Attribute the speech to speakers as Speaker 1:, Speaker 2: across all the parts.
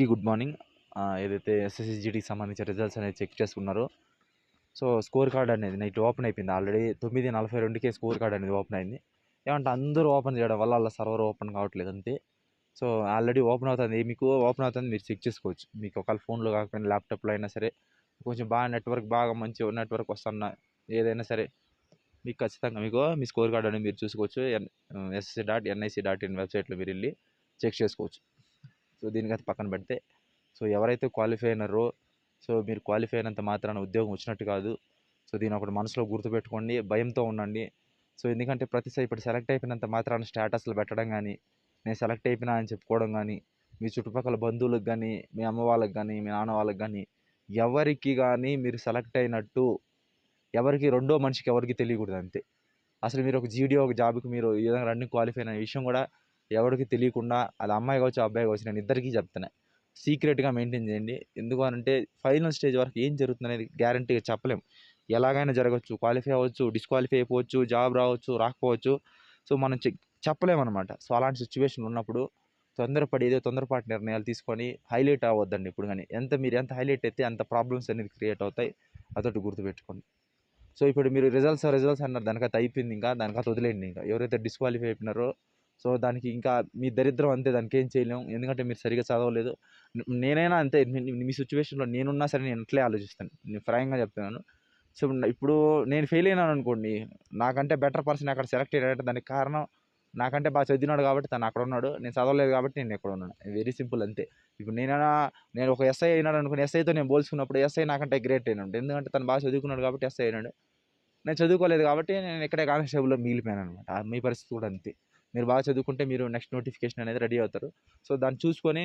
Speaker 1: అందరికీ good morning. ఏదైతే ఎస్ఎస్సిజిడికి సంబంధించిన రిజల్ట్స్ అనేది చెక్ చేసుకున్నారో సో స్కోర్ కార్డ్ అనేది నైట్ ఓపెన్ అయిపోయింది. ఆల్రెడీ తొమ్మిది నలభై రెండుకే స్కోర్ కార్డ్ అనేది ఓపెన్ అయింది. ఏమంటే అందరూ ఓపెన్ చేయడం వల్ల అలా సర్వర్ ఓపెన్ కావట్లేదు అంతే. సో ఆల్రెడీ ఓపెన్ అవుతుంది. మీకు ఓపెన్ అవుతుంది మీరు చెక్ చేసుకోవచ్చు. మీకు ఒకవేళ ఫోన్లో కాకపోయినా ల్యాప్టాప్లో అయినా సరే కొంచెం బాగా నెట్వర్క్ బాగా మంచి నెట్వర్క్ వస్తున్న ఏదైనా సరే మీకు ఖచ్చితంగా మీకు మీ స్కోర్ కార్డ్ అనేది మీరు చూసుకోవచ్చు. N SSC dot NIC dot in వెబ్సైట్లో మీరు వెళ్ళి చెక్ చేసుకోవచ్చు. సో దీనికైతే పక్కన పెడితే సో ఎవరైతే క్వాలిఫై అయినారో సో మీరు క్వాలిఫై అయినంత మాత్రాన ఉద్యోగం వచ్చినట్టు కాదు. సో దీని ఒకటి మనసులో గుర్తుపెట్టుకోండి భయంతో ఉండండి. సో ఎందుకంటే ప్రతిసారి ఇప్పుడు సెలెక్ట్ అయిపోయినంత మాత్రాన స్టేటస్లు పెట్టడం కానీ నేను సెలెక్ట్ అయిపోయినా అని చెప్పుకోవడం కానీ మీ చుట్టుపక్కల బంధువులకు కానీ మీ అమ్మ వాళ్ళకి కానీ మీ నాన్న వాళ్ళకి కానీ ఎవరికి కానీ మీరు సెలెక్ట్ అయినట్టు ఎవరికి రెండో మనిషికి ఎవరికి తెలియకూడదు అంతే. అసలు మీరు ఒక జీడీఓ ఒక జాబ్కి మీరు ఈ విధంగా రన్నింగ్ క్వాలిఫై అయిన విషయం కూడా ఎవరికి తెలియకుండా అది అమ్మాయి కావచ్చు అబ్బాయి కావచ్చు నేను ఇద్దరికీ చెప్తున్నాను సీక్రెట్గా మెయింటైన్ చేయండి. ఎందుకు అంటే ఫైనల్ స్టేజ్ వరకు ఏం జరుగుతుంది అనేది గ్యారంటీగా చెప్పలేం. ఎలాగైనా జరగచ్చు క్వాలిఫై అవ్వచ్చు డిస్క్వాలిఫై అయిపోవచ్చు జాబ్ రావచ్చు రాకపోవచ్చు. సో మనం చెప్పలేమన్నమాట. సో అలాంటి సిచ్యువేషన్ ఉన్నప్పుడు తొందరపడి ఏదో తొందరపాటు నిర్ణయాలు తీసుకొని హైలైట్ అవ్వద్దండి ఇప్పుడు కానీ. ఎంత మీరు ఎంత హైలైట్ అయితే అంత ప్రాబ్లమ్స్ అనేది క్రియేట్ అవుతాయి. అదొకటి గుర్తుపెట్టుకోండి. సో ఇప్పుడు మీరు రిజల్ట్స్ రిజల్ట్స్ అన్నారు. దానికైతే అయిపోయింది ఇంకా దానికైతే వదిలేండి ఇంకా. ఎవరైతే డిస్క్వాలిఫై అయిపోయినారో సో దానికి ఇంకా మీ దరిద్రం అంతే దానికి ఏం చేయలేము ఎందుకంటే మీరు సరిగా చదవలేదు. నేనైనా అంతే మీ- సిచ్యువేషన్లో నేనున్నా సరే నేను అట్లే ఆలోచిస్తాను. నేను ఫ్రాంక్గా చెప్తున్నాను. సో ఇప్పుడు నేను ఫెయిల్ అయినాను అనుకోండి నాకంటే బెటర్ పర్సన్ అక్కడ సెలెక్ట్ అయ్యాడంటే దానికి కారణం నాకంటే బాగా చదివినాడు కాబట్టి తను అక్కడ ఉన్నాడు. నేను చదవలేదు కాబట్టి నేను ఎక్కడ ఉన్నాను. వెరీ సింపుల్ అంతే. ఇప్పుడు నేనైనా నేను ఒక ఎస్ఐ అయినాడు అనుకుని ఎస్ఐతో నేను పోల్చుకున్నప్పుడు ఎస్ఐ నాకంటే గ్రేట్ అయినాడు ఎందుకంటే తను బాగా చదువుకున్నాడు కాబట్టి ఎస్ఐ అయినాడు. నేను చదువుకోలేదు కాబట్టి నేను ఇక్కడే కానిస్టేబుల్లో మిగిలిపోయాను అనమాట. మీ పరిస్థితి కూడా అంతే. మీరు బాగా చదువుకుంటే మీరు నెక్స్ట్ నోటిఫికేషన్ అనేది రెడీ అవుతారు. సో దాన్ని చూసుకొని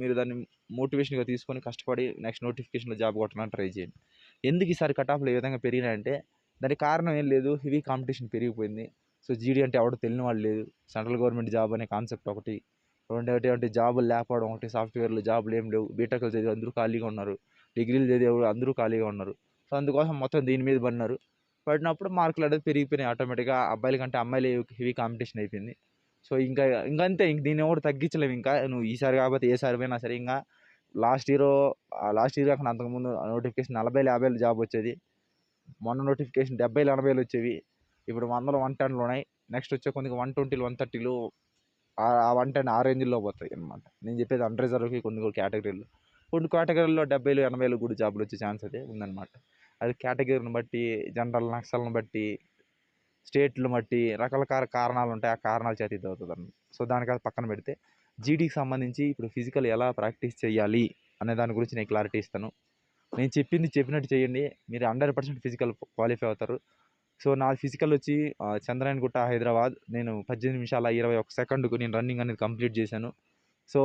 Speaker 1: మీరు దాన్ని మోటివేషన్గా తీసుకొని కష్టపడి నెక్స్ట్ నోటిఫికేషన్లో జాబ్ కొట్టడానికి ట్రై చేయండి. ఎందుకు ఈసారి కట్ ఆఫ్లు ఏ విధంగా పెరిగినాయంటే దానికి కారణం ఏం లేదు హెవీ కాంపిటీషన్ పెరిగిపోయింది. సో జీడీ అంటే ఎవడో తెలియని వాళ్ళు లేదు సెంట్రల్ గవర్నమెంట్ జాబ్ అనే కాన్సెప్ట్ ఒకటి. రెండోటి అంటే జాబులు లేకపోవడం ఒకటి సాఫ్ట్వేర్లు జాబులు ఏం లేవు. బీటెక్లు చదివి అందరూ ఖాళీగా ఉన్నారు. డిగ్రీలు చదివి అందరూ ఖాళీగా ఉన్నారు. సో అందుకోసం మొత్తం దీని మీద పడినారు. పడినప్పుడు మార్కులు అనేది పెరిగిపోయినాయి ఆటోమేటిక్గా. అబ్బాయిల కంటే అమ్మాయిలు హెవీ కాంపిటీషన్ అయిపోయింది. సో ఇంకా ఇంకా అంతే ఇంక దీన్ని ఎవరు తగ్గించలేము ఇంకా నువ్వు ఈసారి కాకపోతే ఏసారి పోయినా సరే ఇంకా లాస్ట్ ఇయర్ లాస్ట్ ఇయర్ కాకుండా అంతకుముందు నోటిఫికేషన్ నలభై యాభైలు జాబ్ వచ్చేది. మొన్న నోటిఫికేషన్ డెబ్బైలు ఎనభైలు వచ్చేవి. ఇప్పుడు వందలు వన్ టెన్లు ఉన్నాయి. నెక్స్ట్ వచ్చే కొద్దిగా వన్ ట్వంటీలు వన్ థర్టీలు ఆ వన్ టెన్ ఆ రేంజ్లో పోతాయి అనమాట నేను చెప్పేది అండర్ రిజర్వ్కి కొన్ని కేటగిరీలు. కొన్ని కేటగిరీలో డెబ్బైలు ఎనభైలు కూడా జాబులు వచ్చే ఛాన్స్ అయితే ఉందన్నమాట. అది కేటగిరీని బట్టి జనరల్ నక్సల్ని బట్టి స్టేట్లను బట్టి రకరకాల కారణాలు ఉంటాయి ఆ కారణాల చేత ఇది అవుతుంది సో సో అది పక్కన పెడితే జీడీకి సంబంధించి ఇప్పుడు ఫిజికల్ ఎలా ప్రాక్టీస్ చేయాలి అనే దాని గురించి నేను క్లారిటీ ఇస్తాను. నేను చెప్పింది చెప్పినట్టు చేయండి. మీరు హండ్రెడ్ పర్సెంట్ ఫిజికల్ క్వాలిఫై అవుతారు. సో నా ఫిజికల్ వచ్చి ఆ, గుట్ట హైదరాబాద్. నేను పద్దెనిమిది నిమిషాల ఇరవై ఒక సెకండ్కు నేను రన్నింగ్ అనేది కంప్లీట్ చేశాను. సో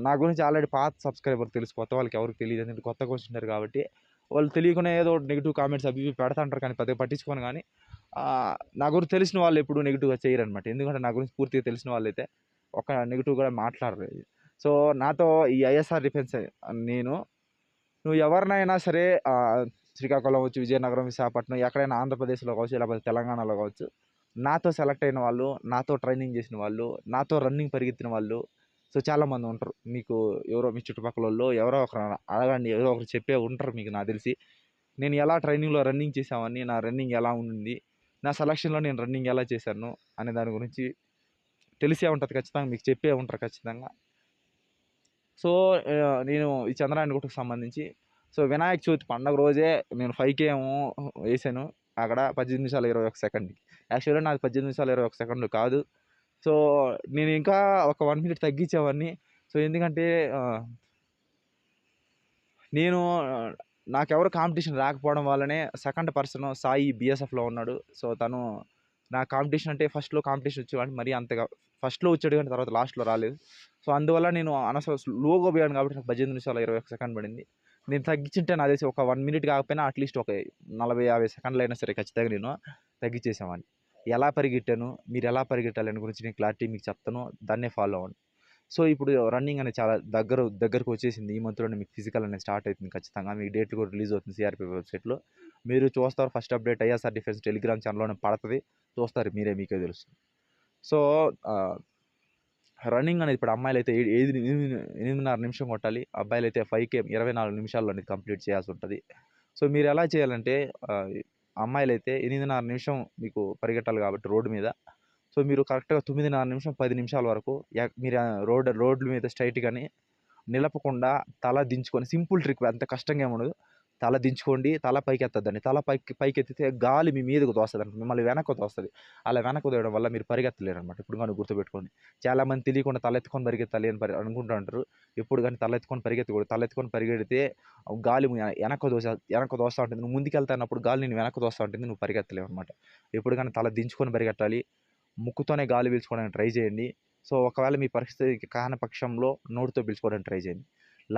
Speaker 1: నా గురించి ఆల్రెడీ పాత సబ్స్క్రైబర్ తెలుసు. కొత్త వాళ్ళకి ఎవరికి తెలియదు. ఎందుకంటే కొత్తగా వచ్చినారు కాబట్టి వాళ్ళు తెలియకుండా ఏదో నెగిటివ్ కామెంట్స్ అవి ఇవి పెడతాంటారు కానీ పెద్దగా పట్టించుకోను కానీ నా గురించి తెలిసిన వాళ్ళు ఎప్పుడు నెగిటివ్గా చేయరనమాట ఎందుకంటే నా గురించి పూర్తిగా తెలిసిన వాళ్ళైతే ఒక నెగిటివ్ కూడా మాట్లాడరు. సో నాతో ఈ ఐఎస్ఆర్ డిఫెన్స్ నేను నువ్వు ఎవరినైనా సరే శ్రీకాకుళం వచ్చి విజయనగరం విశాఖపట్నం ఎక్కడైనా ఆంధ్రప్రదేశ్లో కావచ్చు లేకపోతే తెలంగాణలో కావచ్చు నాతో సెలెక్ట్ అయిన వాళ్ళు నాతో ట్రైనింగ్ చేసిన వాళ్ళు నాతో రన్నింగ్ పరిగెత్తిన వాళ్ళు సో చాలామంది ఉంటారు. మీకు ఎవరో మీ చుట్టుపక్కల వాళ్ళు ఎవరో ఒకరు అడగండి. ఎవరో ఒకరు చెప్పే ఉంటారు మీకు నాకు తెలిసి. నేను ఎలా ట్రైనింగ్లో రన్నింగ్ చేసామని నా రన్నింగ్ ఎలా ఉంది నా సెలక్షన్లో నేను రన్నింగ్ ఎలా చేశాను అనే దాని గురించి తెలిసే ఉంటుంది ఖచ్చితంగా. మీకు చెప్పే ఉంటారు ఖచ్చితంగా. సో నేను ఈ చంద్రాయణ గుట్టకు సంబంధించి సో వినాయక చవితి పండగ రోజే నేను ఫైవ్ కేమో వేసాను అక్కడ పద్దెనిమిది నిమిషాలు ఇరవై ఒక సెకండ్ యాక్చువల్గా నాకు పద్దెనిమిది నిమిషాలు ఇరవై ఒక సెకండ్లు కాదు. సో నేను ఇంకా ఒక వన్ మినిట్ తగ్గించేవాడిని. సో ఎందుకంటే నేను నాకెవరు కాంపిటీషన్ రాకపోవడం వల్లనే సెకండ్ పర్సన్ సాయి బీఎస్ఎఫ్లో ఉన్నాడు. సో తను నా కాంపిటీషన్ అంటే ఫస్ట్లో కాంపిటీషన్ వచ్చేవాడిని మరీ అంతగా ఫస్ట్లో వచ్చాడు కానీ తర్వాత లాస్ట్లో రాలేదు. సో అందువల్ల నేను అనవసరం లోగో పోయాను కాబట్టి నాకు పద్దెనిమిది నిమిషాలు ఇరవై ఒక సెకండ్ పడింది. నేను తగ్గించుంటే నా తెలిసి ఒక వన్ మినిట్ కాకపోయినా అట్లీస్ట్ ఒక నలభై యాభై సెకండ్లు అయినా సరే ఖచ్చితంగా నేను తగ్గించేసామని ఎలా పరిగెట్టాను మీరు ఎలా పరిగెట్టాలి అని గురించి నేను క్లారిటీ మీకు చెప్తాను దాన్నే ఫాలో అవ్వండి. సో ఇప్పుడు రన్నింగ్ అనేది చాలా దగ్గర దగ్గరకు వచ్చేసింది. ఈ మంత్లోనే మీకు ఫిజికల్ అనేది స్టార్ట్ అవుతుంది ఖచ్చితంగా. మీకు డేట్లు కూడా రిలీజ్ అవుతుంది సిఆర్పి వెబ్సైట్లో. మీరు చూస్తారు first update ISR defence Telegram ఛానల్లోనే పడుతుంది. చూస్తారు మీరే మీకే తెలుస్తుంది సో రన్నింగ్ అనేది ఇప్పుడు అమ్మాయిలు అయితే ఎనిమిది ఎనిమిదిన్నర నిమిషం కొట్టాలి. అబ్బాయిలు అయితే ఫైవ్కే ఇరవై నాలుగు నిమిషాల్లో అనేది కంప్లీట్ చేయాల్సి ఉంటుంది. సో మీరు ఎలా చేయాలంటే అమ్మాయిలు అయితే ఎనిమిదిన్నర నిమిషం మీకు పరిగెట్టాలి కాబట్టి రోడ్డు మీద. సో మీరు కరెక్ట్గా తొమ్మిదిన్నర నిమిషం పది నిమిషాల వరకు మీరు రోడ్ రోడ్ల మీద స్ట్రైట్గానే నిలపకుండా తల దించుకొని సింపుల్ ట్రిక్ అంత కష్టంగా ఏముండదు తల దించుకోండి తల పైకి ఎత్తద్దండి తల పైకి పైకి ఎత్తితే గాలి మీ మీదకు తోస్తుంది మిమ్మల్ని వెనక్కు తోస్తుంది. అలా వెనక్కు తోయడం వల్ల మీరు పరిగెత్తలేరు అనమాట ఇప్పుడు కానీ గుర్తుపెట్టుకోండి చాలామంది తెలియకుండా తల ఎత్తుకొని పరిగెత్తాలి అని పరి అనుకుంటూ ఉంటారు. ఎప్పుడు కానీ తల ఎత్తుకొని పరిగెత్తకూడదు. తల ఎత్తుకొని పరిగెడితే గాలి వెనక వెనక్కు దోస వెనక్కు దోస్తూ ఉంటుంది. నువ్వు ముందుకెళ్తానప్పుడు గాలి నేను వెనక్కు దోస్తూ ఉంటుంది. నువ్వు పరిగెత్తలేవు అనమాట ఎప్పుడు కానీ తల దించుకొని పరిగెట్టాలి. ముక్కుతోనే గాలి పీల్చుకోవడానికి ట్రై చేయండి. సో ఒకవేళ మీ పరిస్థితి కాని పక్షంలో నోటితో పీల్చుకోవడానికి ట్రై చేయండి.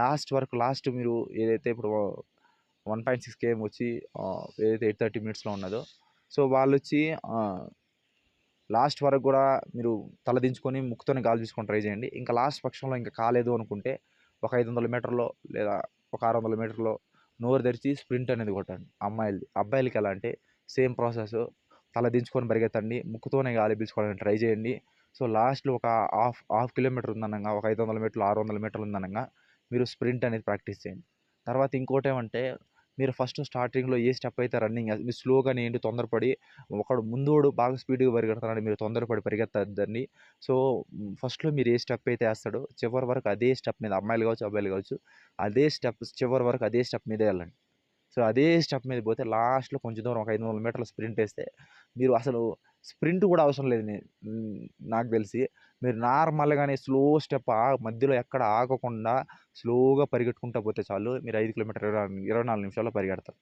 Speaker 1: లాస్ట్ వరకు లాస్ట్ మీరు ఏదైతే ఇప్పుడు వన్ పాయింట్ సిక్స్ కేఎం వచ్చి ఏదైతే ఎయిట్ థర్టీ మినిట్స్లో ఉన్నదో. సో వాళ్ళు వచ్చి లాస్ట్ వరకు కూడా మీరు తల దించుకొని ముక్కుతోనే గాలి తీసుకొని ట్రై చేయండి. ఇంకా లాస్ట్ పక్షంలో ఇంకా కాలేదు అనుకుంటే ఒక ఐదు వందల మీటర్లో లేదా ఒక ఆరు వందల మీటర్లో నోరు తెరిచి స్ప్రింట్ అనేది కొట్టండి. అమ్మాయిలది అబ్బాయిలకి ఎలా అంటే సేమ్ ప్రాసెస్. తల దించుకొని పరిగెత్తండి ముక్కుతోనే గాలి పీల్చుకోవడానికి ట్రై చేయండి. సో లాస్ట్లో ఒక హాఫ్ హాఫ్ కిలోమీటర్ ఉందనగా ఒక ఐదు వందల మీటర్లు ఆరు వందల మీటర్లు ఉందనగా మీరు స్ప్రింట్ అనేది ప్రాక్టీస్ చేయండి. తర్వాత ఇంకోటి ఏమంటే మీరు ఫస్ట్ స్టార్టింగ్లో ఏ స్టెప్ అయితే రన్నింగ్ మీరు స్లోగా ఏంటి తొందరపడి ఒకడు ముందోడు బాగా స్పీడ్గా పరిగెడతాడు మీరు తొందరపడి పరిగెత్తద్దండి. సో ఫస్ట్లో మీరు ఏ స్టెప్ అయితే వేస్తాడో చివరి వరకు అదే స్టెప్ మీద అమ్మాయిలు కావచ్చు అబ్బాయిలు కావచ్చు అదే స్టెప్ చివరి వరకు అదే స్టెప్ మీదే వెళ్ళండి. సో అదే స్టెప్ మీద పోతే లాస్ట్లో కొంచెం దూరం ఒక ఐదు వందల మీటర్ల స్ప్రింట్ వేస్తే మీరు అసలు స్ప్రింట్ కూడా అవసరం లేదు నాకు తెలిసి. మీరు నార్మల్గానే స్లో స్టెప్ ఆ మధ్యలో ఎక్కడ ఆగకుండా స్లోగా పరిగెట్టుకుంటూ పోతే చాలు. మీరు ఐదు కిలోమీటర్ ఇరవై ఇరవై నాలుగు నిమిషాల్లో పరిగెడతారు.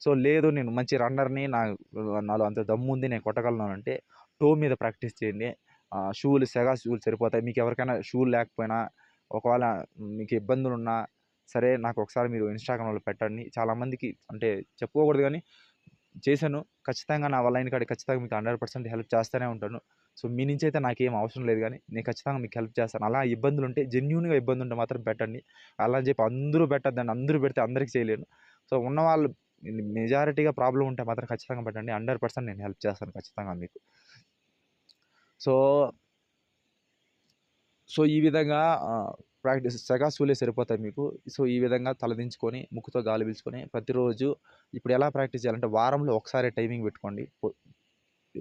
Speaker 1: సో లేదు నేను మంచి రన్నర్ని నా నాలో అంత దమ్ము ఉంది నేను కొట్టగలను అంటే టో మీద ప్రాక్టీస్ చేయండి. ఆ, షూలు సెగా షూలు సరిపోతాయి. మీకు ఎవరికైనా షూలు లేకపోయినా ఒకవేళ మీకు ఇబ్బందులు ఉన్నా సరే నాకు ఒకసారి మీరు ఇన్స్టాగ్రామ్లో పెట్టండి. చాలామందికి అంటే చెప్పుకోకూడదు కానీ చేశాను. ఖచ్చితంగా నా వల్ల అయిన కాడికి ఖచ్చితంగా మీకు హండ్రెడ్ పర్సెంట్ హెల్ప్ చేస్తూనే ఉంటాను. సో మీ నుంచి అయితే నాకేం అవసరం లేదు కానీ నేను ఖచ్చితంగా మీకు హెల్ప్ చేస్తాను. అలా ఇబ్బందులు ఉంటే జెన్యున్గా ఇబ్బంది ఉంటే మాత్రం పెట్టండి. అలా అని చెప్పి అందరూ పెట్టద్దండి. అందరూ పెడితే అందరికీ చేయలేను. సో ఉన్న వాళ్ళు మెజారిటీగా ప్రాబ్లం ఉంటే మాత్రం ఖచ్చితంగా పెట్టండి. హండ్రెడ్ పర్సెంట్ నేను హెల్ప్ చేస్తాను ఖచ్చితంగా మీకు. సో సో ఈ విధంగా ప్రాక్టీస్ సగాసులే సరిపోతాయి మీకు. సో ఈ విధంగా తలదించుకొని ముక్కుతో గాలి పీల్చుకొని ప్రతిరోజు ఇప్పుడు ఎలా ప్రాక్టీస్ చేయాలంటే వారంలో ఒకసారి టైమింగ్ పెట్టుకోండి. పొ-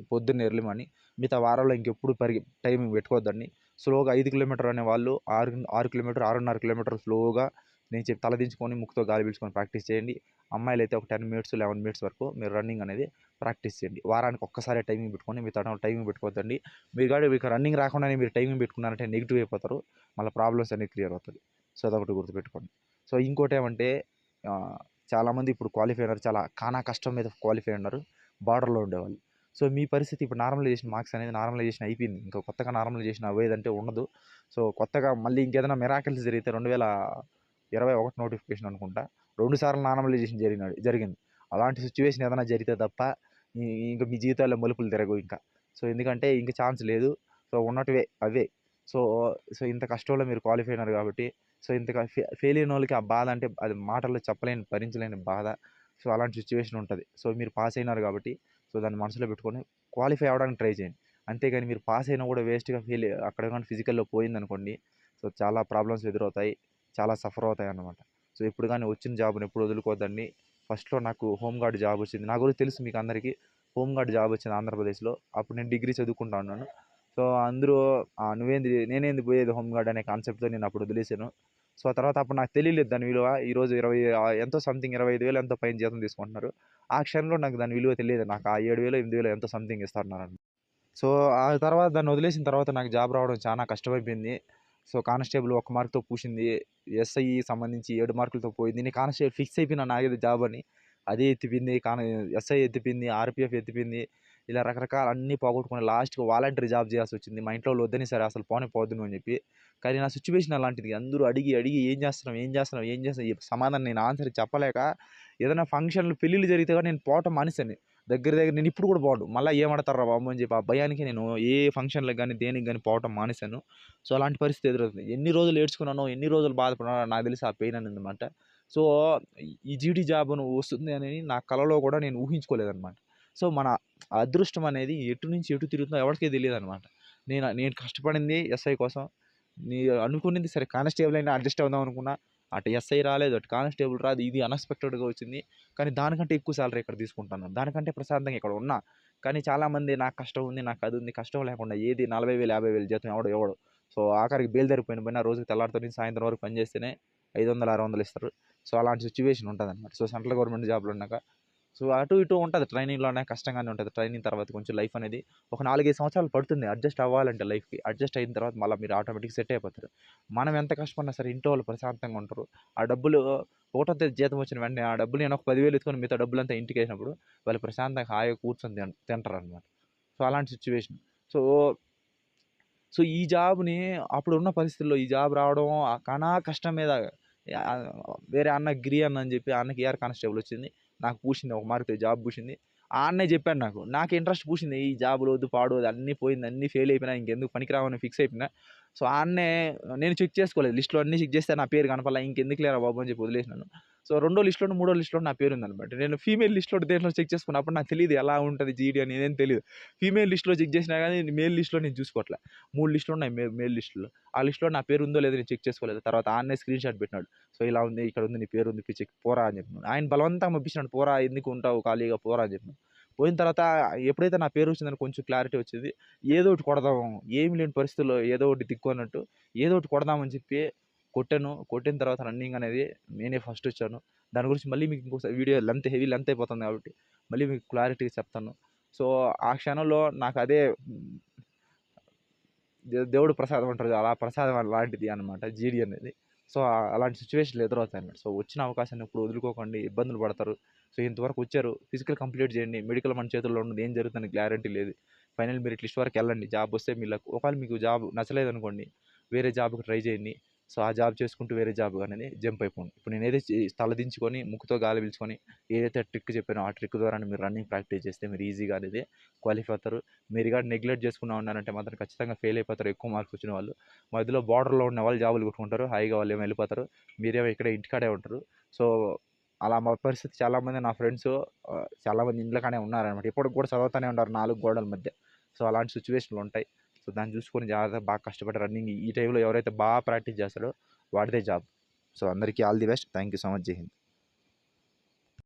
Speaker 1: పొద్దున్న ఎర్లీ మార్నింగ్. మిగతా వారంలో ఇంకెప్పుడు పరిగి టైమింగ్ పెట్టుకోవద్దండి. స్లోగా ఐదు కిలోమీటర్ అనే వాళ్ళు ఆరు ఆరు కిలోమీటర్ ఆరున్నర కిలోమీటర్ స్లోగా నేను చెప్పి తలదించుకొని ముక్కుతో గాలి పీల్చుకొని ప్రాక్టీస్ చేయండి. అమ్మాయిలు అయితే ఒక టెన్ మినిట్స్ లెవెన్ మినిట్స్ వరకు మీరు రన్నింగ్ అనేది ప్రాక్టీస్ చేయండి. వారానికి ఒక్కసారి టైమింగ్ పెట్టుకొని మీ తన టైమింగ్ పెట్టుకోవద్దండి. మీరు కానీ మీకు రన్నింగ్ రాకుండానే మీరు టైమింగ్ పెట్టుకున్నారంటే నెగిటివ్ అయిపోతారు. మళ్ళీ ప్రాబ్లమ్స్ అనేది క్లియర్ అవుతుంది సో అదొకటి గుర్తుపెట్టుకోండి. సో ఇంకోటి ఏమంటే చాలామంది ఇప్పుడు క్వాలిఫై అయినారు చాలా కానా కష్టం మీద క్వాలిఫై అయినారు బార్డర్లో ఉండేవాళ్ళు. సో మీ పరిస్థితి ఇప్పుడు నార్మలైజేషన్ మార్క్స్ అనేది నార్మలైజేషన్ అయిపోయింది. ఇంకా కొత్తగా నార్మలైజేషన్ అవ్వేదంటే ఉండదు. సో కొత్తగా మళ్ళీ ఇంకేదైనా మెరాకిల్స్ జరిగితే రెండు వేల ఇరవై ఒకటి నోటిఫికేషన్ అనుకుంటా. రెండుసార్లు నార్మలైజేషన్ జరిగినాడు జరిగింది. అలాంటి సిచ్యువేషన్ ఏదైనా జరిగితే తప్ప ఇంకా మీ జీవితాల్లో మలుపులు తిరగవు ఇంకా. సో ఎందుకంటే ఇంకా ఛాన్స్ లేదు. సో ఉన్నట్టువే అవే. సో సో ఇంత కష్టంలో మీరు క్వాలిఫై అయినారు కాబట్టి సో ఇంత ఫెయిల్ అయిన వాళ్ళకి ఆ బాధ అంటే అది మాటల్లో చెప్పలేని భరించలేని బాధ. సో అలాంటి సిచ్యువేషన్ ఉంటుంది. సో మీరు పాస్ అయినారు కాబట్టి సో దాన్ని మనసులో పెట్టుకొని క్వాలిఫై అవ్వడానికి ట్రై చేయండి. అంతేగాని మీరు పాస్ అయినా కూడా వేస్ట్గా ఫెయిల్ అక్కడ కానీ ఫిజికల్లో పోయిందనుకోండి సో చాలా ప్రాబ్లమ్స్ ఎదురవుతాయి. చాలా సఫర్ అవుతాయి అన్నమాట సో ఇప్పుడు కానీ వచ్చిన జాబ్ని ఎప్పుడు వదులుకోవద్దండి. ఫస్ట్లో నాకు హోమ్ గార్డ్ జాబ్ వచ్చింది. నా గురించి తెలుసు మీకు అందరికీ. హోమ్ గార్డ్ జాబ్ వచ్చింది ఆంధ్రప్రదేశ్లో. అప్పుడు నేను డిగ్రీ చదువుకుంటా ఉన్నాను. సో అందరూ "ఆ, నువ్వేంది నేనేంది పోయేది హోమ్ గార్డ్ అనే కాన్సెప్ట్తో నేను అప్పుడు వదిలేసాను సో ఆ తర్వాత అప్పుడు నాకు తెలియలేదు దాని విలువ. ఈరోజు ఇరవై ఎంతో సంథింగ్ ఇరవై ఐదు వేలు ఎంతో పైన జీతం తీసుకుంటున్నారు. ఆ క్షణంలో నాకు దాని విలువ తెలియదు నాకు ఆ ఏడు వేలు ఎనిమిది వేలు ఎంతో సంథింగ్ ఇస్తున్నారు సో ఆ తర్వాత దాన్ని వదిలేసిన తర్వాత నాకు జాబ్ రావడం చాలా కష్టమైపోయింది. సో కానిస్టేబుల్ ఒక మార్క్తో పూసింది. ఎస్ఐ సంబంధించి ఏడు మార్కులతో పోయింది. నేను కానిస్టేబుల్ ఫిక్స్ అయిపోయినా నాగేది జాబ్ అని. అదే ఎత్తిపోయింది కానీ ఎస్ఐ ఎత్తిపోయింది ఆర్పిఎఫ్ ఎత్తిపోయింది. ఇలా రకరకాల అన్నీ పోగొట్టుకుని లాస్ట్కి వాలంటరీ జాబ్ చేయాల్సి వచ్చింది. మా ఇంట్లో వద్దని సరే అసలు పోనే పోదును అని చెప్పి. కానీ నా సిచ్యువేషన్ అలాంటిది. అందరూ అడిగి అడిగి ఏం చేస్తున్నాం ఏం చేస్తున్నాం ఏం చేస్తున్నాం సమాధానం నేను ఆన్సర్ చెప్పలేక ఏదైనా ఫంక్షన్లు పెళ్ళిళ్ళు జరిగితే కూడా నేను పోవటం మానేసాను దగ్గర దగ్గర నేను ఇప్పుడు కూడా పోవడం. మళ్ళీ ఏమడతారా బాబు అని చెప్పి ఆ భయానికి నేను ఏ ఫంక్షన్లకు కానీ దేనికి కానీ పోవటం మానేశాను. సో అలాంటి పరిస్థితి ఎదురవుతుంది. ఎన్ని రోజులు ఏడ్చుకున్నానో ఎన్ని రోజులు బాధపడినానో నాకు తెలిసి ఆ పెయిన్ అనేది అనమాట సో ఈ జీటీ జాబ్ వస్తుంది అని నా కలలో కూడా నేను ఊహించుకోలేదన్నమాట. సో మన అదృష్టం అనేది ఎటు నుంచి ఎటు తిరుగుతుందో ఎవరికీ తెలియదు అనమాట నేను నేను కష్టపడింది ఎస్ఐ కోసం. నీ అనుకున్నది సరే కానిస్టేబుల్ అయినా అడ్జస్ట్ అవుదాం అనుకున్నా. అటు ఎస్ఐ రాలేదు అటు కానిస్టేబుల్ రాదు ఇది అన్ఎక్స్పెక్టెడ్గా వచ్చింది. కానీ దానికంటే ఎక్కువ శాలరీ ఇక్కడ తీసుకుంటాను దానికంటే ప్రశాంతంగా ఇక్కడ ఉన్నా. కానీ చాలామంది నాకు కష్టం ఉంది నాకు అది ఉంది కష్టం లేకుండా ఏది నలభై వేలు యాభై వేలు జీతం ఎవడో ఎవడు. సో ఆఖరికి బయలుదేరిపోయిన పైన రోజుకి తెల్లారితో సాయంత్రం వరకు పని చేస్తేనే ఐదు వందలు ఆరు వందలు ఇస్తారు. సో అలాంటి సిచ్యువేషన్ ఉంటుంది అనమాట సో సెంట్రల్ గవర్నమెంట్ జాబ్లో ఉన్నాక సో అటు ఇటు ఉంటుంది. ట్రైనింగ్లోనే కష్టంగానే ఉంటుంది. ట్రైనింగ్ తర్వాత కొంచెం లైఫ్ అనేది ఒక నాలుగైదు సంవత్సరాలు పడుతుంది. అడ్జస్ట్ అవ్వాలంటే లైఫ్కి. అడ్జస్ట్ అయిన తర్వాత మళ్ళీ మీరు ఆటోమేటిక్ సెట్ అయిపోతారు. మనం ఎంత కష్టపడినా సరే ఇంట్లో వాళ్ళు ప్రశాంతంగా ఉంటారు. ఆ డబ్బులు ఒకటో తేదీ జీతం వచ్చిన వెంటనే ఆ డబ్బులు నేను ఒక పదివేలు ఎత్తుకొని మిగతా డబ్బులు అంతా ఇంటికి వేసినప్పుడు వాళ్ళు ప్రశాంతంగా హాయిగా కూర్చొని తిన తింటారు అనమాట సో అలాంటి సిచ్యువేషన్. సో సో ఈ జాబ్ని అప్పుడు ఉన్న పరిస్థితుల్లో ఈ జాబ్ రావడం ఆ కనా కష్టం మీద వేరే అన్న గిరి అన్న అని చెప్పి అన్నకి ఏఆర్ కానిస్టేబుల్ వచ్చింది. నాకు పూసింది ఒక మార్క్ జాబ్ పూసింది. ఆ చెప్పాను చెప్పాడు నాకు నాకు ఇంట్రెస్ట్ పూసింది ఈ జాబులు వద్దు పాడు అన్నీ పోయింది అన్నీ ఫెయిల్ అయిపోయినా ఇంకెందుకు పనికిరావని ఫిక్స్ అయిపోయినా. సో ఆడనే నేను చెక్ చేసుకోలేదు లిస్ట్లో అన్నీ చెక్ చేస్తే నా పేరు కనపడాల ఇంకెందుకు లేరా బాబు అని చెప్పి వదిలేసినాను. సో రెండో లిస్ట్లో మూడో లిస్ట్లో నా పేరు ఉందన్నమాట నేను ఫీమేల్ లిస్ట్లో దేంట్లో చెక్ చేసుకున్నప్పుడు నాకు తెలియదు ఎలా ఉంటుంది జీడీ అని ఏదేం తెలియదు ఫీమేల్ లిస్ట్లో చెక్ చేసినా కానీ మేల్ లిస్ట్లో నేను చూసుకోవట్లే మూడు లిస్టులు ఉన్నాయి మే మేల్ లిస్టులో. ఆ లిస్ట్లో నా పేరు ఉందో లేదో నేను చెక్ చేసుకోలేదు. తర్వాత ఆన్నే స్క్రీన్ షాట్ పెట్టినాడు. సో ఇలా ఉంది ఇక్కడ ఉంది నీ పేరు ఉంది పిచ్చి పోరా అని చెప్పినాడు. ఆయన బలవంతంగా పంపించినాడు పోరా ఎందుకు ఉంటావు ఖాళీగా పోరా అని చెప్పినాడు. పోయిన తర్వాత ఎప్పుడైతే నా పేరు వచ్చిందని కొంచెం క్లారిటీ వచ్చింది ఏదో ఒకటి కొడదాం ఏమి లేని పరిస్థితుల్లో ఏదో ఒకటి దిక్కు అన్నట్టు ఏదో ఒకటి కొడదామని చెప్పి కొట్టాను కొట్టిన తర్వాత రన్నింగ్ అనేది నేనే ఫస్ట్ వచ్చాను. దాని గురించి మళ్ళీ మీకు ఇంకోసారి వీడియో లెంత్ హెవీ లెంత్ అయిపోతుంది కాబట్టి మళ్ళీ మీకు క్లారిటీగా చెప్తాను. సో ఆ క్షణంలో నాకు అదే దే- దేవుడు ప్రసాదం అంటారు అలా ప్రసాదం అలాంటిది అనమాట జీడి అనేది. సో అలాంటి సిచ్యువేషన్లు ఎదురవుతాయి అనమాట సో వచ్చిన అవకాశాన్ని ఇప్పుడు వదులుకోకండి ఇబ్బందులు పడతారు. సో ఇంతవరకు వచ్చారు. ఫిజికల్ కంప్లీట్ చేయండి. మెడికల్ మన చేతుల్లో ఉన్నది. ఏం జరుగుతుంది గ్యారంటీ లేదు. ఫైనల్ మీరు లిస్ట్ వరకు వెళ్ళండి. జాబ్ వస్తే మీకు ఒకవేళ మీకు జాబ్ నచ్చలేదు అనుకోండి వేరే జాబ్కి ట్రై చేయండి. సో ఆ జాబ్ చేసుకుంటూ వేరే జాబ్ అనేది జంప్ అయిపోను. ఇప్పుడు నేను ఏదైతే తలదించుకొని ముక్కుతో గాలి పీల్చుకొని ఏదైతే ట్రిక్ చెప్పానో ఆ ట్రిక్ ద్వారా మీరు రన్నింగ్ ప్రాక్టీస్ చేస్తే మీరు ఈజీగా అనేది క్వాలిఫై అవుతారు. మీరు కానీ నెగ్లెక్ట్ చేసుకున్నా ఉన్నారంటే మాత్రం ఖచ్చితంగా ఫెయిల్ అయిపోతారు. ఎక్కువ మార్క్స్ వచ్చిన వాళ్ళు. మధ్యలో బార్డర్లో ఉన్న వాళ్ళు జాబులు కొట్టుకుంటారు. హాయిగా వాళ్ళు ఏమి వెళ్ళిపోతారు. మీరేమో ఇక్కడ ఇంటికాడే ఉంటారు. సో అలా మా పరిస్థితి చాలామంది నా ఫ్రెండ్స్ చాలామంది ఇంట్లోనే ఉన్నారనమాట ఇప్పటికి కూడా చదువుతూనే ఉంటారు నాలుగు గోడల మధ్య. సో అలాంటి సిచ్యువేషన్లు ఉంటాయి. సో దాన్ని చూసుకొని జాగ్రత్తగా బాగా కష్టపడి రన్నింగ్ ఈ టైంలో ఎవరైతే బాగా ప్రాక్టీస్ చేస్తారో వాడితే జాబ్. సో అందరికీ all the best. Thank you so much. Jai Hind.